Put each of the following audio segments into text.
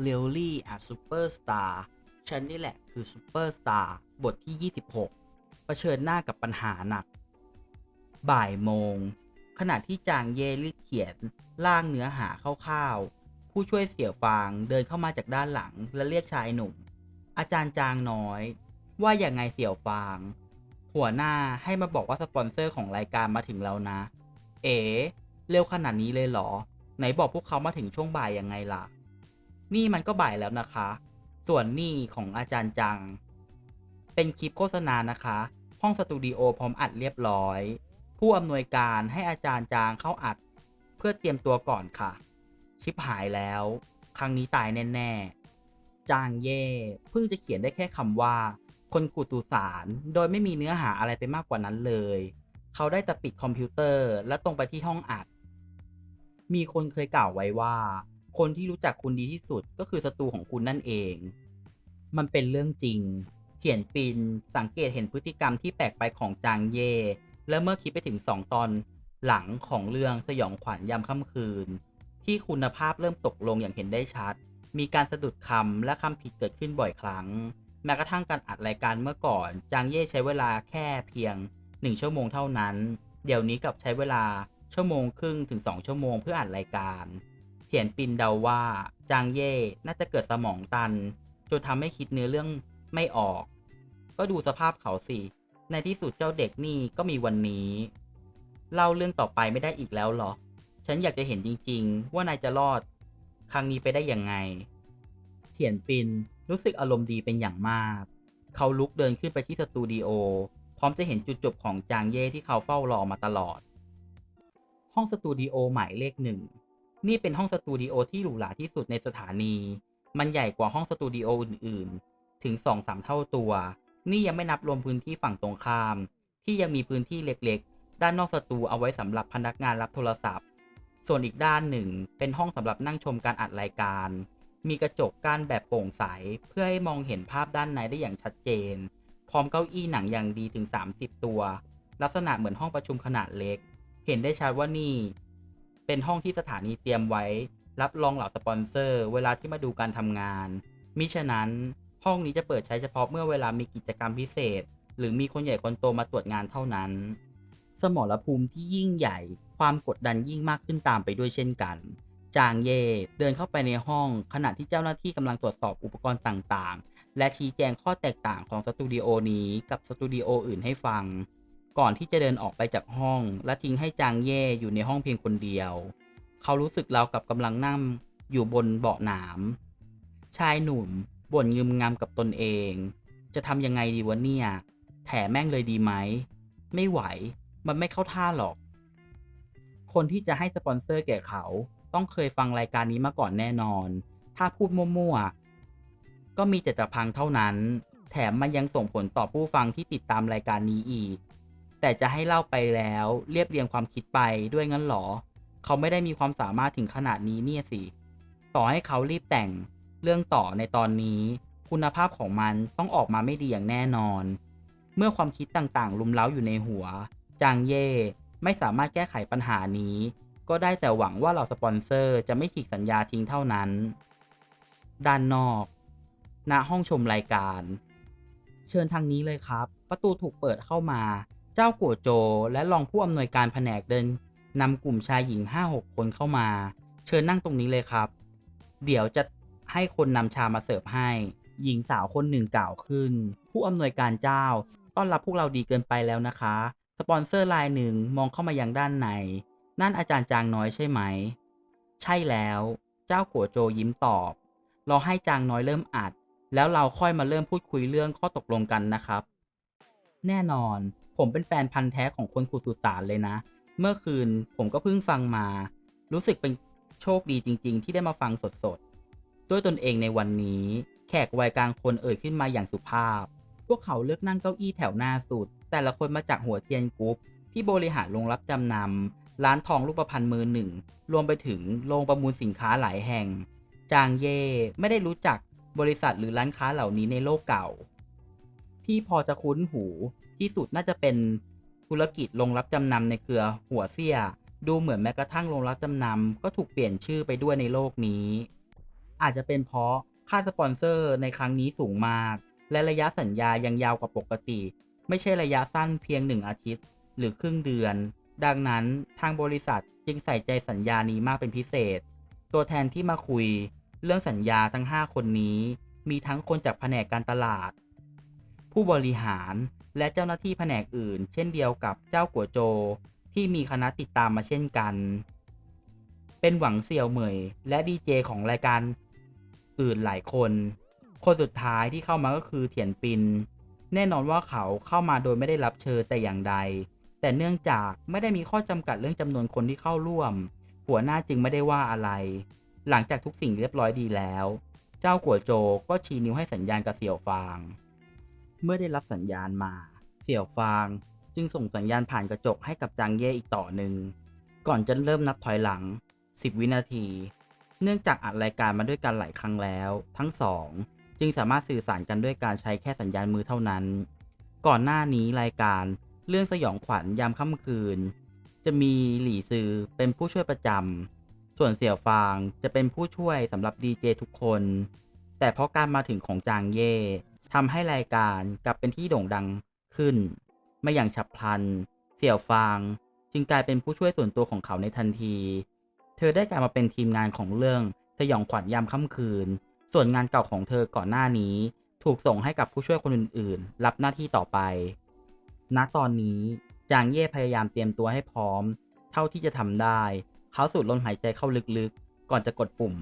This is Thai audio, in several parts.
เรียลลี่อะซูเปอร์สตาร์ฉันนี่แหละคือซูเปอร์สตาร์บทที่ 26เผชิญหน้ากับปัญหาหนัก บ่ายโมง ขณะที่จางเย่รีบเขียนร่างเนื้อหาคร่าวๆ ผู้ช่วยเสี่ยวฟางเดินเข้ามาจากด้านหลังและเรียกชายหนุ่ม อาจารย์จางน้อย ว่าอย่างไงเสี่ยวฟาง หัวหน้าให้มาบอกว่าสปอนเซอร์ของรายการมาถึงแล้วนะ เอ๋เร็วขนาดนี้เลยเหรอ ไหนบอกพวกเขามาถึงช่วงบ่ายยังไงล่ะ นี่มันก็บ่ายแล้วนะคะ ส่วนนี่ของอาจารย์จัง เป็นคลิปโฆษณานะคะ ห้องสตูดิโอพร้อมอัดเรียบร้อย ผู้อำนวยการให้อาจารย์จางเข้าอัด เพื่อเตรียมตัวก่อนค่ะ ชิปหายแล้ว ครั้งนี้ตายแน่ ๆ จางเย่เพิ่งจะเขียนได้แค่คำว่า คนขุดสุสานโดยไม่มีเนื้อหาอะไรไปมากกว่านั้นเลย เขาได้แต่ปิดคอมพิวเตอร์และตรงไปที่ห้องอัด มีคนเคยกล่าวไว้ว่า คนที่รู้จักคุณดีที่สุดก็คือศัตรูของคุณนั่นเอง มันเป็นเรื่องจริง เขียนปินสังเกตเห็นพฤติกรรมที่แปลกไปของจางเย่และเมื่อคิดไปถึงสองตอนหลังของเรื่องสยองขวัญยามค่ำคืน ที่คุณภาพเริ่มตกลงอย่างเห็นได้ชัด มีการสะดุดคำและคำผิดเกิดขึ้นบ่อยครั้ง แม้กระทั่งการอัดรายการเมื่อก่อน จางเย่ใช้เวลาแค่เพียง 1 ชั่วโมงเท่านั้น เดี๋ยวนี้กลับใช้เวลาชั่วโมงครึ่งถึง 2 ชั่วโมงเพื่ออัดรายการ เขียนปินเดาว่าจางเย่น่าจะเกิดสมองตัน จนทำให้คิดเนื้อเรื่องไม่ออก ก็ดูสภาพเขาสิ ในที่สุดเจ้าเด็กนี่ก็มีวันนี้ เล่าเรื่องต่อไปไม่ได้อีกแล้วเหรอ ฉันอยากจะเห็นจริง ๆ ว่านายจะรอด ครั้งนี้ไปได้ยังไงเถียนปินรู้สึกอารมณ์ดีเป็นอย่างมาก เขาลุกเดินขึ้นไปที่สตูดิโอ พร้อมจะเห็นจุดจบของจางเย่ที่เขาเฝ้ารอมาตลอด ห้องสตูดิโอหมายเลขหนึ่ง นี่เป็นห้องสตูดิโอที่หรูหราที่สุดในสถานี มันใหญ่กว่าห้องสตูดิโออื่นๆ ถึง 2-3 เท่าตัว นี่ยังไม่นับรวมพื้นที่ฝั่งตรงข้าม ที่ยังมีพื้นที่เล็กๆ ด้านนอกสตูเอาไว้สำหรับพนักงานรับโทรศัพท์ ส่วนอีกด้านหนึ่ง เป็นห้องสำหรับนั่งชมการอัดรายการ มีกระจกกั้นแบบโปร่งใส เพื่อให้มองเห็นภาพด้านในได้อย่างชัดเจน พร้อมเก้าอี้หนังอย่างดีถึง 30 ตัว ลักษณะเหมือนห้องประชุมขนาดเล็ก เห็นได้ชัดว่านี่ เป็นห้องที่สถานีเตรียมไว้ รับรองเหล่าสปอนเซอร์ เวลาที่มาดูการทำงานมิฉะนั้นห้องนี้จะเปิดใช้เฉพาะเมื่อเวลามีกิจกรรมพิเศษ หรือมีคนใหญ่คนโตมาตรวจงานเท่านั้น สมรภูมิที่ยิ่งใหญ่ ความกดดันยิ่งมากขึ้นตามไปด้วยเช่นกัน จางเย่เดินเข้าไปในห้องขณะที่เจ้าหน้าที่กำลังตรวจสอบอุปกรณ์ต่างๆ และชี้แจงข้อแตกต่างของสตูดิโอนี้กับสตูดิโออื่นให้ฟัง ก่อนที่จะเดินออกไปจากห้อง และทิ้งให้จางเย่อยู่ในห้องเพียงคนเดียว เขารู้สึกราวกับกำลังนั่งอยู่บนเบาะหนาม ชายหนุ่มบ่นงึมงำกับตนเอง จะทำยังไงดีวะเนี่ย แถแม่งเลยดีไหม ไม่ไหว มันไม่เข้าท่าหรอก คนที่จะให้สปอนเซอร์แก่เขา ต้องเคยฟังรายการนี้มาก่อนแน่นอน ถ้าพูดมั่วๆ ก็มีแต่จะพังเท่านั้น แถมมันยังส่งผลต่อผู้ฟังที่ติดตามรายการนี้อีก แต่จะให้เล่าไปแล้วเรียบเรียงความคิดไปด้วยงั้นหรอ เขาไม่ได้มีความสามารถถึงขนาดนี้เนี่ยสิ ต่อให้เขารีบแต่งเรื่องต่อในตอนนี้ คุณภาพของมันต้องออกมาไม่ดีอย่างแน่นอน เมื่อความคิดต่างๆ ลุมเล้าอยู่ในหัว จางเย่ไม่สามารถแก้ไขปัญหานี้ ก็ได้แต่หวังว่าเหล่าสปอนเซอร์จะไม่ฉีกสัญญาทิ้งเท่านั้น ด้านนอกณห้องชมรายการ เชิญทางนี้เลยครับ ประตูถูกเปิดเข้ามา เจ้ากัวโจและรองผู้อำนวยการแผนกเดินนำกลุ่มชายหญิง 5-6 คนเข้ามา เชิญนั่งตรงนี้เลยครับ เดี๋ยวจะให้คนนำชามาเสิร์ฟให้ หญิงสาวคนหนึ่งกล่าวขึ้น ผู้อำนวยการเจ้า ต้อนรับพวกเราดีเกินไปแล้วนะคะ สปอนเซอร์รายหนึ่งมองเข้ามายังด้านใน นั่นอาจารย์จางน้อยใช่ไหม ใช่แล้ว เจ้ากัวโจยิ้มตอบ เราให้จางน้อยเริ่มอัด แล้วเราค่อยมาเริ่มพูดคุยเรื่องข้อตกลงกันนะครับ แน่นอน ผมเป็นแฟนพันธ์แท้ของคนขุดสุสานเลยนะ เมื่อคืนผมก็เพิ่งฟังมา รู้สึกเป็นโชคดีจริง ๆ ที่ได้มาฟังสดๆ ด้วยตนเองในวันนี้ แขกวัยกลางคนเอ่ยขึ้นมาอย่างสุภาพ พวกเขาเลือกนั่งเก้าอี้แถวหน้าสุด แต่ละคนมาจากหัวเทียนกรุ๊ปที่บริหารโรงรับจำนำร้านทองรูปพรรณมือหนึ่ง รวมไปถึงโรงประมูลสินค้าหลายแห่ง จางเย่ไม่ได้รู้จักบริษัทหรือร้านค้าเหล่านี้ในโลกเก่า ที่พอจะคุ้นหูที่สุดน่าจะเป็นธุรกิจโรงรับจำนำในเครือหัวเสียดูเหมือนแม้กระทั่งโรงรับจำนำก็ถูกเปลี่ยนชื่อไปด้วยในโลกนี้ อาจจะเป็นเพราะค่าสปอนเซอร์ในครั้งนี้สูงมาก และระยะสัญญายังยาวกว่าปกติ ไม่ใช่ระยะสั้นเพียงหนึ่งอาทิตย์ หรือครึ่งเดือน ดังนั้นทางบริษัทจึงใส่ใจสัญญานี้มากเป็นพิเศษ ตัวแทนที่มาคุย เรื่องสัญญาทั้ง 5 คนนี้ มีทั้งคนจากแผนกการตลาด ผู้บริหารและเจ้าหน้าที่แผนกอื่น เช่นเดียวกับเจ้ากัวโจ ที่มีคณะติดตามมาเช่นกัน เป็นหวังเสี่ยวเหมยและดีเจของรายการอื่นหลายคน คนสุดท้ายที่เข้ามาก็คือเถียนปิน แน่นอนว่าเขาเข้ามาโดยไม่ได้รับเชิญแต่อย่างใด แต่เนื่องจากไม่ได้มีข้อจำกัดเรื่องจำนวนคนที่เข้าร่วม หัวหน้าจึงไม่ได้ว่าอะไร หลังจากทุกสิ่งเรียบร้อยดีแล้ว เจ้ากัวโจก็ชี้นิ้วให้สัญญาณกับเสี่ยวฟาง เมื่อได้รับสัญญาณมา เสี่ยวฟาง จึงส่งสัญญาณผ่านกระจกให้กับจางเย่อีกต่อหนึ่ง ก่อนจะเริ่มนับถอยหลัง 10 วินาที เนื่องจากอัดรายการมาด้วยกันหลายครั้งแล้ว ทั้งสองจึงสามารถสื่อสารกันด้วยการใช้แค่สัญญาณมือเท่านั้น ก่อนหน้านี้รายการเรื่องสยองขวัญยามค่ำคืน จะมีหลี่ซือเป็นผู้ช่วยประจำ ส่วนเสี่ยวฟางจะเป็นผู้ช่วยสำหรับดีเจทุกคน แต่เพราะการมาถึงของจางเย่ ทำให้รายการกลับเป็นที่โด่งดังขึ้น ไม่อย่างฉับพลัน เสี่ยวฟาง จึงกลายเป็นผู้ช่วยส่วนตัวของเขาในทันที เธอได้กลายมาเป็นทีมงานของเรื่องสยองขวัญยามค่ำคืน ส่วนงานเก่าของเธอก่อนหน้านี้ ถูกส่งให้กับผู้ช่วยคนอื่นๆ รับหน้าที่ต่อไป ณ ตอนนี้จางเย่พยายามเตรียมตัวให้พร้อม เท่าที่จะทำได้ เขาสูดลมหายใจเข้าลึกๆ ก่อนจะกดปุ่ม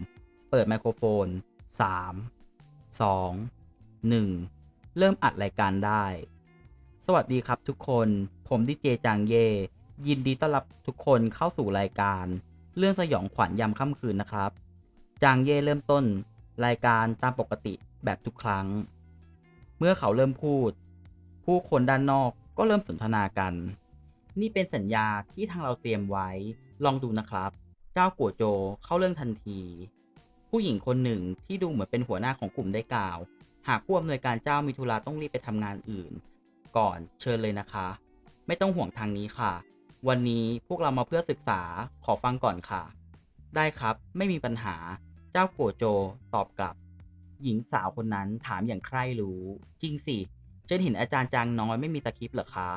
เปิดไมโครโฟน 3 2 1 เริ่มอัดรายการได้ สวัสดีครับทุกคน ผมดีเจจางเย ยินดีต้อนรับทุกคนเข้าสู่รายการ เรื่องสยองขวัญยามค่ำคืนนะครับ จางเยเริ่มต้น รายการตามปกติแบบทุกครั้ง เมื่อเขาเริ่มพูด ผู้คนด้านนอกก็เริ่มสนทนากัน นี่เป็นสัญญาที่ทางเราเตรียมไว้ ลองดูนะครับ เจ้ากัวโจเข้าเรื่องทันที ผู้หญิงคนหนึ่งที่ดูเหมือนเป็นหัวหน้าของกลุ่มได้กล่าว หากผู้อำนวยการเจ้ามีธุระต้องรีบไปทำงานอื่น ก่อนเชิญเลยนะคะ ไม่ต้องห่วงทางนี้ค่ะ วันนี้พวกเรามาเพื่อศึกษาขอฟังก่อนค่ะ ได้ครับไม่มีปัญหาเจ้ากัวโจตอบกลับ หญิงสาวคนนั้นถามอย่างใคร่รู้ จริงสิฉันเห็นอาจารย์จางน้อยไม่มีสคริปต์เหรอคะ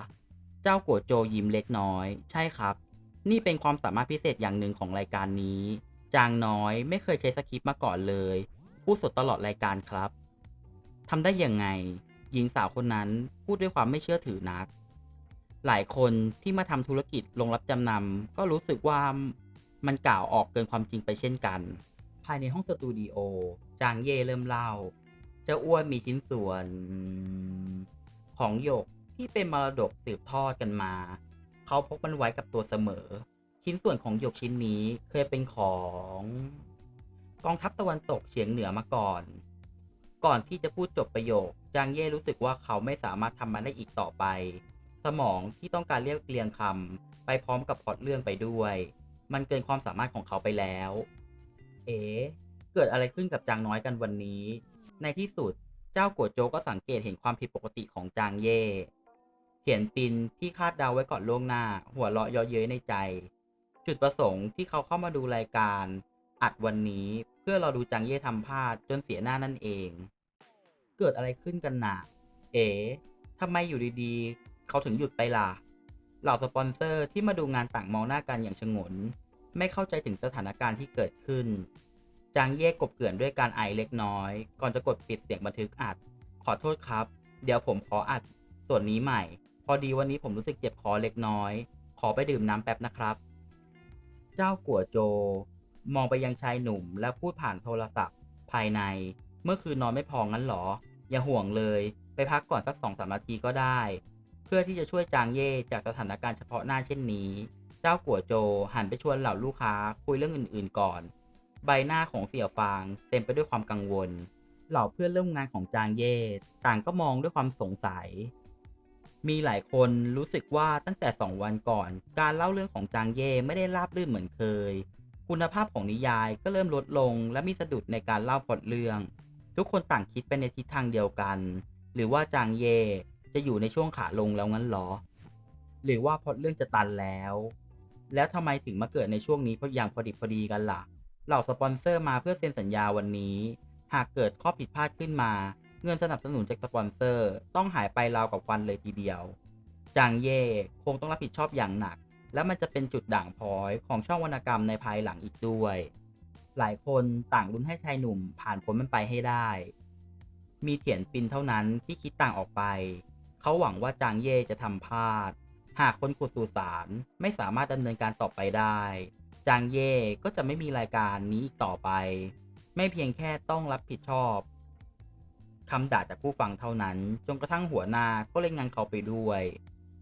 เจ้ากัวโจยิ้มเล็กน้อย ใช่ครับ นี่เป็นความสามารถพิเศษอย่างหนึ่งของรายการนี้ จางน้อยไม่เคยใช้สคริปต์มาก่อนเลย พูดสดตลอดรายการครับ ทำได้ยังไง หญิงสาวคนนั้นพูดด้วยความไม่เชื่อถือนัก หลายคนที่มาทำธุรกิจลงรับจำนำก็รู้สึกว่ามันกล่าวออกเกินความจริงไปเช่นกัน ภายในห้องสตูดิโอ จางเย่เริ่มเล่า เจ้าอ้วนมีชิ้นส่วน ของหยกที่เป็นมรดกสืบทอดกันมา เขาพกมันไว้กับตัวเสมอ ชิ้นส่วนของหยกชิ้นนี้เคยเป็นของ กองทัพตะวันตกเฉียงเหนือมาก่อน ก่อนที่จะพูดจบประโยค จางเย่รู้สึกว่าเขาไม่สามารถทำมันได้อีกต่อไป สมองที่ต้องการเรียบเรียงคำไปพร้อมกับพอตเรื่องไปด้วย มันเกินความสามารถของเขาไปแล้ว เอ๋เกิดอะไรขึ้นกับจางน้อยกันวันนี้ ในที่สุดเจ้ากัวโจก็สังเกตเห็นความผิดปกติของจางเย่เขียนปินที่คาดเดาไว้ก่อนล่วงหน้า หัวเราะเยาะเย้ยในใจ จุดประสงค์ที่เขาเข้ามาดูรายการ อัดวันนี้เพื่อเราดูจางเย่ทำพลาดจนเสียหน้านั่นเอง เกิดอะไรขึ้นกันน่ะ เอ๋ทำไมอยู่ดีๆ เขาถึงหยุดไปล่ะ เหล่าสปอนเซอร์ที่มาดูงานต่างมองหน้ากันอย่างชงน ไม่เข้าใจถึงสถานการณ์ที่เกิดขึ้น จางเย่กบเกลื่อนด้วยการไอเล็กน้อย ก่อนจะกดปิดเสียงบันทึกอัด ขอโทษครับ เดี๋ยวผมขออัดส่วนนี้ใหม่ พอดีวันนี้ผมรู้สึกเจ็บคอเล็กน้อย ขอไปดื่มน้ำแป๊บนะครับ เจ้ากัวโจ มองไปยังชายหนุ่มและพูดผ่านโทรศัพท์ ภายใน เมื่อคืนนอนไม่พองั้นหรอ อย่าห่วงเลย ไปพักก่อนสักสองสามนาทีก็ได้ เพื่อที่จะช่วยจางเย่จากสถานการณ์เฉพาะหน้าเช่นนี้ เจ้ากัวโจหันไปชวนเหล่าลูกค้าคุยเรื่องอื่นๆก่อน ใบหน้าของเสี่ยวฟางเต็มไปด้วยความกังวล เหล่าเพื่อนร่วมงานของจางเย่ต่างก็มองด้วยความสงสัย มีหลายคนรู้สึกว่าตั้งแต่2วันก่อน การเล่าเรื่องของจางเย่ไม่ได้ราบรื่นเหมือนเคย คุณภาพของนิยายก็เริ่มลดลงและมีสะดุดในการเล่าพล็อตเรื่อง ทุกคนต่างคิดไปในทิศทางเดียวกัน หรือว่าจางเย่จะอยู่ในช่วงขาลงแล้วงั้นหรอ หรือว่าพล็อเรื่องจะตันแล้ว แล้วทำไมถึงมาเกิดในช่วงนี้เพราะอย่างพอดิบพอดีกันล่ะ เหล่าสปอนเซอร์มาเพื่อเซ็นสัญญาวันนี้ หากเกิดข้อผิดพลาดขึ้นมา เงินสนับสนุนจากสปอนเซอร์ ต้องหายไปราวกับวันเลยทีเดียว จางเย่คงต้องรับผิดชอบอย่างหนัก และมันจะเป็นจุดด่างพร้อยของช่องวรรณกรรมในภายหลังอีกด้วย หลายคนต่างลุ้นให้ชายหนุ่มผ่านพ้นมันไปให้ได้ มีเถียนปินเท่านั้นที่คิดต่างออกไป เขาหวังว่าจางเย่จะทำพลาด หากคนขุดสุสานไม่สามารถดำเนินการต่อไปได้ จางเย่ก็จะไม่มีรายการนี้อีกต่อไป ไม่เพียงแค่ต้องรับผิดชอบคำด่าจากผู้ฟังเท่านั้น จนกระทั่งหัวหน้าก็เล่นงานเขาไปด้วย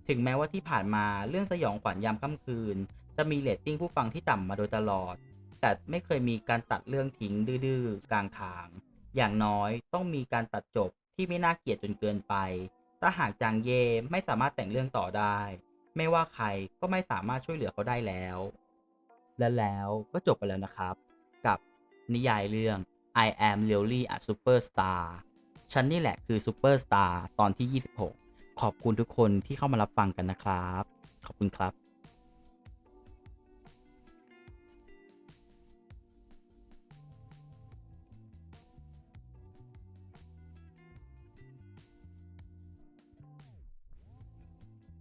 ถึงแม้ว่าที่ผ่านมาเรื่องสยองขวัญยามค่ำคืน จะมีเรตติ้งผู้ฟังที่ต่ำมาโดยตลอด แต่ไม่เคยมีการตัดเรื่องทิ้งดื้อๆกลางทาง อย่างน้อยต้องมีการตัดจบที่ไม่น่าเกลียดจนเกินไป ถ้าหากจางเย่ไม่สามารถแต่งเรื่องต่อได้ ไม่ว่าใครก็ไม่สามารถช่วยเหลือเขาได้แล้ว และแล้วก็จบไปแล้วนะครับ กับนิยายเรื่อง I am really a superstar ฉันนี่แหละคือซูเปอร์สตาร์ตอนที่ 26 ขอบคุณทุกคนที่เข้ามารับฟังกันนะครับ ขอบคุณครับ